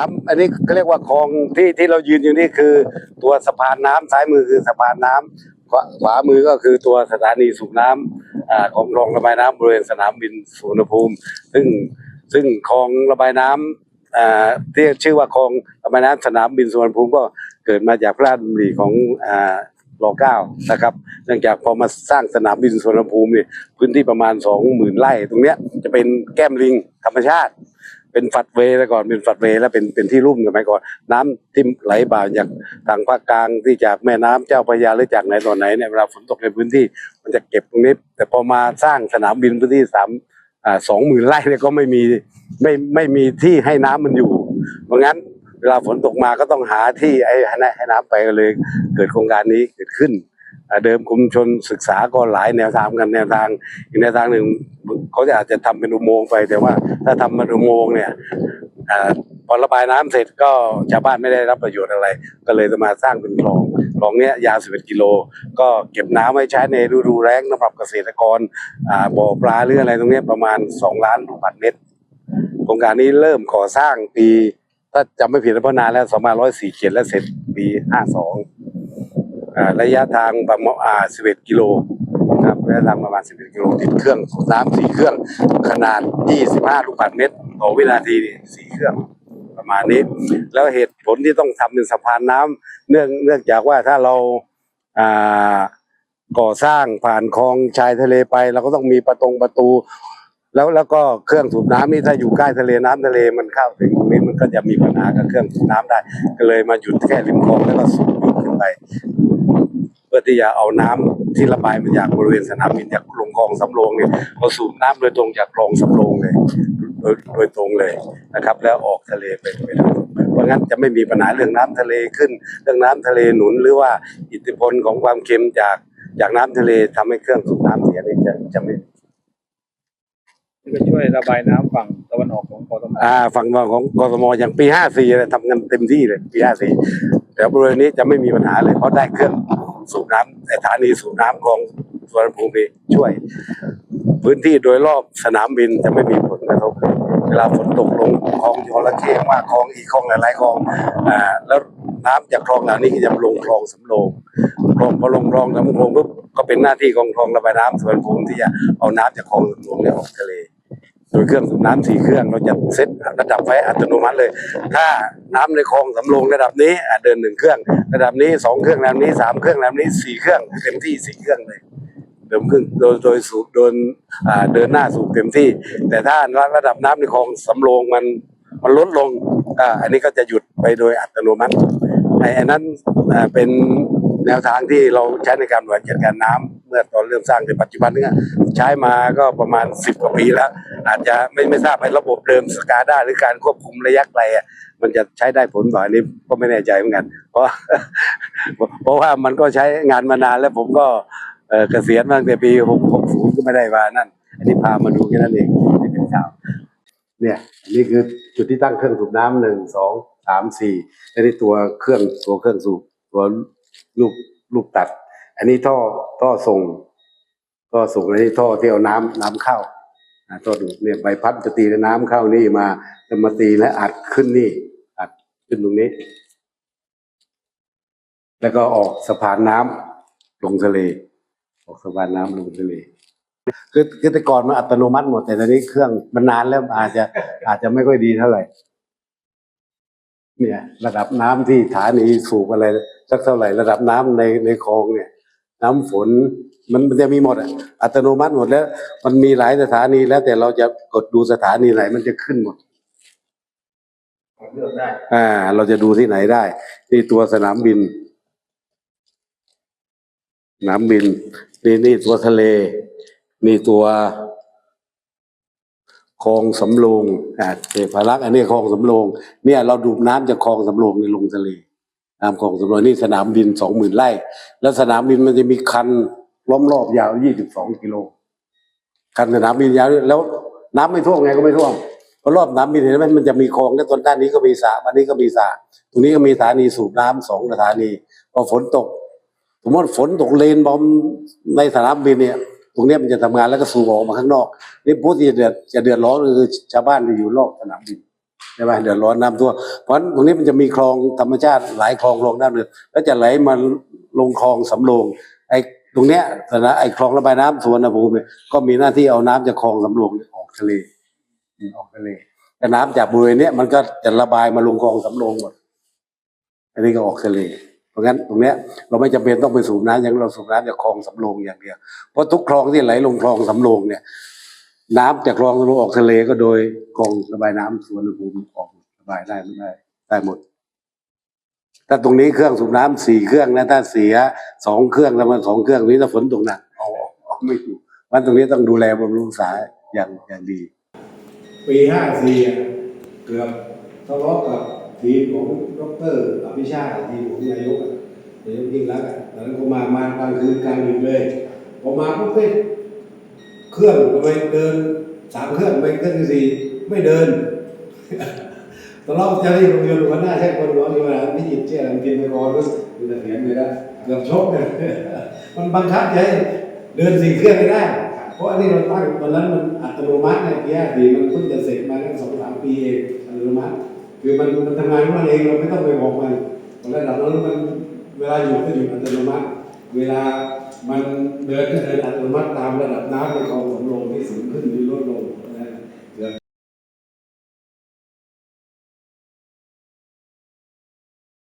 น้ำอันนี้เขาเรียกว่าคลองที่ที่เรายืนอยู่นี่คือ ตัวสะพานน้ำซ้ายมือคือสะพานน้ำขวาขวามือก็คือตัวสถานีสูบน้ำอ่าของคลองระบายน้ำบริเวณสนามบินสุวรรณภูมิ ซึ่งซึ่งคลองระบายน้ำอ่าที่ชื่อว่าคลองระบายน้ำสนามบินสุวรรณภูมิก็เกิดมาจากพระราชดำริของอ่ารอเก้านะครับ เนื่องจากพอมาสร้างสนามบินสุวรรณภูมิเนี่ยพื้นที่ประมาณสองหมื่นไร่ตรงเนี้ยจะเป็นแก้มลิงธรรมชาติ เป็นฝัดเวแล้วก่อนเป็นฝัดเวแล้วเป็นเป็นที่รุ่มสมัยก่อน น้ำที่ไหลบ่าจากทางภาคกลางที่จากแม่น้ำเจ้าพระยาหรือจากไหนต่อไหนเนี่ยเวลาฝนตกในพื้นที่มันจะเก็บตรงนี้ แต่พอมาสร้างสนามบินพื้นที่สามอ่าสองหมื่นไร่เนี่ยก็ไม่มีไม่ไม่มีที่ให้น้ำมันอยู่ เพราะงั้นเวลาฝนตกมาก็ต้องหาที่ไอ้ให้น้ำให้น้ำไปก็เลย เกิดโครงการนี้เกิดขึ้นเดิมกรมชนศึกษาก็หลายแนวทางกันแนวทางอีกแนวทางหนึ่ง เขาจะอาจจะทำเป็นอุโมงค์ไป แต่ว่าถ้าทำเป็นอุโมงค์เนี่ยอพอระบายน้ำเสร็จก็ชาวบ้านไม่ได้รับประโยชน์อะไร ก็เลยจะมาสร้างเป็นคลองคลองเนี้ยยาว 11 กิโล ก็เก็บน้ำไว้ใช้ในฤดูแล้งสำหรับเกษตรกรบ่อปลาหรืออะไรตรงนี้ประมาณ 2 ล้านลูกบาศก์เมตรโครงการนี้เริ่มก่อสร้างปี ถ้าจำไม่ผิดแล้วพนานแล้ว2547และเสร็จปี 52อ่าระยะทางประมาณ11 กิโล ครับระยะทางประมาณ 11 กิโลติดเครื่องสูบน้ำสี่เครื่อง ขนาด 25 ลูกบาศก์เมตรต่อวินาทีนี่สี่เครื่องประมาณนี้ แล้วเหตุผลที่ต้องทำเป็นสะพานน้ำเนื่องเนื่องจากว่าถ้าเราอ่าก่อสร้างผ่านคลองชายทะเลไปเราก็ต้องมีประตงประตู แล้วแล้วก็เครื่องสูบน้ำนี่ถ้าอยู่ใกล้ทะเลน้ำทะเลมันเข้าถึงตรงนี้มันก็จะมีปัญหากับเครื่องสูบน้ำได้ ก็เลยมาหยุดแค่ริมคลองแล้วก็สูบยุดขึ้นไป เพื่อที่จะเอาน้ำ ที่ระบายมาจากบริเวณสนามบินจากลงคลองสำโรงเนี่ยเราสูบน้ำโดยตรงจากคลองสำโรงเลยโดยโดยตรงเลยนะครับ แล้วออกทะเลไปไปโดยตรงเพราะงั้นจะไม่มีปัญหาเรื่องน้ำทะเลขึ้น เรื่องน้ำทะเลหนุนหรือว่าอิทธิพลของความเค็มจากจากน้ำทะเลทำให้เครื่องสูบน้ำเสียนี่จะจะไม่ที่จะช่วยระบายน้ำฝั่งตะวันออกของกทมอ่าฝั่งของกทมอย่างปี54เนี่ยทำกันเต็มที่เลยปี54แต่บริเวณนี้จะไม่มีปัญหาเลยเพราะได้เครื่อง สูบน้ำสถานีสูบน้ำของสุวรรณภูมิช่วย พื้นที่โดยรอบสนามบินจะไม่มีผลกระทบเลยเวลาฝนตกลงคลองจระเข้มากคลองอีคลองหลายๆคลองอ่าแล้วน้ำจากคลองเหล่านี้จะลงคลองสำโรงคลองพอลงคลองสำโรงปุ๊บก็เป็นหน้าที่ของคลองระบายน้ำสุวรรณภูมิที่จะเอาน้ำจากคลองสำโรงเนี่ยออกทะเล โดยเครื่องสูบน้ำสี่เครื่องเราจะเซตระดับไว้อัตโนมัติเลย ถ้าน้ำในคลองสำโรงระดับนี้เดินหนึ่งเครื่อง ระดับนี้สองเครื่องระดับนี้สามเครื่องระดับนี้สี่เครื่องเต็มที่สี่เครื่องเลยเดิมขึ้นโดยโดยสูบโดนเดินหน้าสูบเต็มที่ แต่ถ้าระดับน้ำในคลองสำโรงมันมันลดลงอ่าอันนี้ก็จะหยุดไปโดยอัตโนมัติไอ้นั้นเป็นแนวทางที่เราใช้ในการบริหารจัดการน้ำเมื่อตอนเริ่มสร้างในปัจจุบันเนี่ยใช้มาก็ประมาณสิบกว่าปีแล้ว อาจจะไม่ไม่ทราบไอ้ระบบเดิมสกาด้าหรือการควบคุมระยะไกลอะมันจะใช้ได้ผลต่ออันนี้ก็ไม่แน่ใจเหมือนกัน เพราะ เพราะว่ามันก็ใช้งานมานานแล้วผมก็เกษียณมาตั้งแต่ปีหกหกศูนย์ก็ไม่ได้มานั่น อันนี้พามาดูแค่นั้นเองนี่เป็นข่าวเนี่ยนนี้คือจุดที่ตั้งเครื่องสูบน้ำหนึ่งสองสามสี่อันนี้ตัวเครื่องตัวเครื่องสูบตัวลูกลูกตัด อันนี้ท่อท่อส่งท่อส่งอันนี้ท่อที่เอาน้ำน้ำเข้า อ่าท่อดูดเนี่ยใบพัดจะตีแล้วน้ำเข้านี่มาจะมาตีและอัดขึ้นนี่ อัดขึ้นตรงนี้ แล้วก็ออกสะพานน้ำลงทะเล ออกสะพานน้ำลงทะเลคือคือแต่ก่อนมันอัตโนมัติหมดแต่ตอนนี้เครื่องมันนานแล้วอาจจะอาจจะไม่ค่อยดีเท่าไหร่ เนี่ย ระดับน้ำที่ฐานีสูบอะไรสักเท่าไหร่ ระดับน้ำในในคลองเนี่ย น้ำฝนมันมันจะมีหมดอะอัตโนมัติหมดแล้ว มันมีหลายสถานีแล้วแต่เราจะกดดูสถานีไหนมันจะขึ้นหมดเลือกได้อ่า เราจะดูที่ไหนได้นี่ตัวสนามบินสนามบินนี่นี่ตัวทะเล นี่ตัวคลองสำโรงอ่าเทพารักษ์อันนี้คลองสำโรงเนี่ยเราดูดน้ำจากคลองสำโรงในลงทะเล น้ำคลองสำโรงนี่สนามบินสองหมื่นไร่ แล้วสนามบินมันจะมีคันล้อมรอบยาวยี่สิบสองกิโล คันสนามบินยาวแล้วน้ำไม่ท่วมไงก็ไม่ท่วมเพราะรอบสนามบินเห็นไหมมันจะมีคลองแล้วตอนด้านนี้ก็มีสระอันนี้ก็มีสระตรงนี้ก็มีสถานีสูบน้ำสองสถานีพอฝนตกสมมติฝนตกเลนบอมในสนามบินเนี่ย ตรงนี้มันจะทำงานแล้วก็สูบออกมาข้างนอก นี่ผู้ที่จะเดือดจะเดือดร้อนคือชาวบ้านที่อยู่รอบสนามบิน ใช่ไหมเดือดร้อนน้ำท่วมเพราะตรงนี้มันจะมีคลองธรรมชาติหลายคลองรองน้ำเลยแล้วจะไหลมาลงคลองสำโรงไอ้ตรงเนี้ยนะไอ้คลองระบายน้ำสุวรรณภูมิเนี่ยก็มีหน้าที่เอาน้ำจากคลองสำโรงออกทะเลออกทะเลแต่น้ำจากบริเวณเนี้ยมันก็จะระบายมาลงคลองสำโรงหมดอันนี้ก็ออกทะเล เพราะงั้นตรงเนี้ยเราไม่จำเป็นต้องไปสูบน้ำอย่างเราสูบน้ำจากคลองสำโรงอย่างเดียวเพราะทุกคลองที่ไหลลงคลองสำโรงเนี่ย น้ำจากคลองสำโรงออกทะเลก็โดยกองระบายน้ำสุวรรณภูมิออกระบายได้ไม่ได้ได้หมด ถ้าตรงนี้เครื่องสูบน้ำสี่เครื่องนะถ้าเสียสองเครื่องแล้วมันสองเครื่องนี้ถ้าฝนตกหนักเอาออกเอาไม่อยู่วันตรงนี้ต้องดูแลบำรุงรักษาอย่างอย่างดี ปีห้าสี่เกือบทะเลาะกับทีมของดรอภิชาติทีมของนายกนายกยิ่งรักษณ์อะตอนนั้นก็มา มากลางคืนกลางดึกเลยพอมาปุ๊บเฮ้ย เครื่องทำไมเดินสามเครื่องไมเครื่องที่สี่ไม่เดินตลอดเจ้าที่โรงเรียนหัวหน้าใช่คนร้อนอยู่นะพิจิตเชื่ออกินไปก่อนรู้สึกแต่เสียงเลยนะเกือบชกเลยมันบังคับใจเดินสี่เครื่องไม่ได้ เพราะอันนี้เราตั้งตอนนั้นมันอัตโนมัติในปีห้าสี่มันเพิ่งจะเสร็จมาแค่สองสามปีเองอัตโนมัติคือมันมันทำงานของมันเองเราไม่ต้องไปบอกมันระดับนั้นมันเวลาอยู่ก็อยู่อัตโนมัติ เวลา มันเดินก็เดินอัตโนมัติตามระดับน้ำในคลองสำโรงที่สูงขึ้นหรือลดลง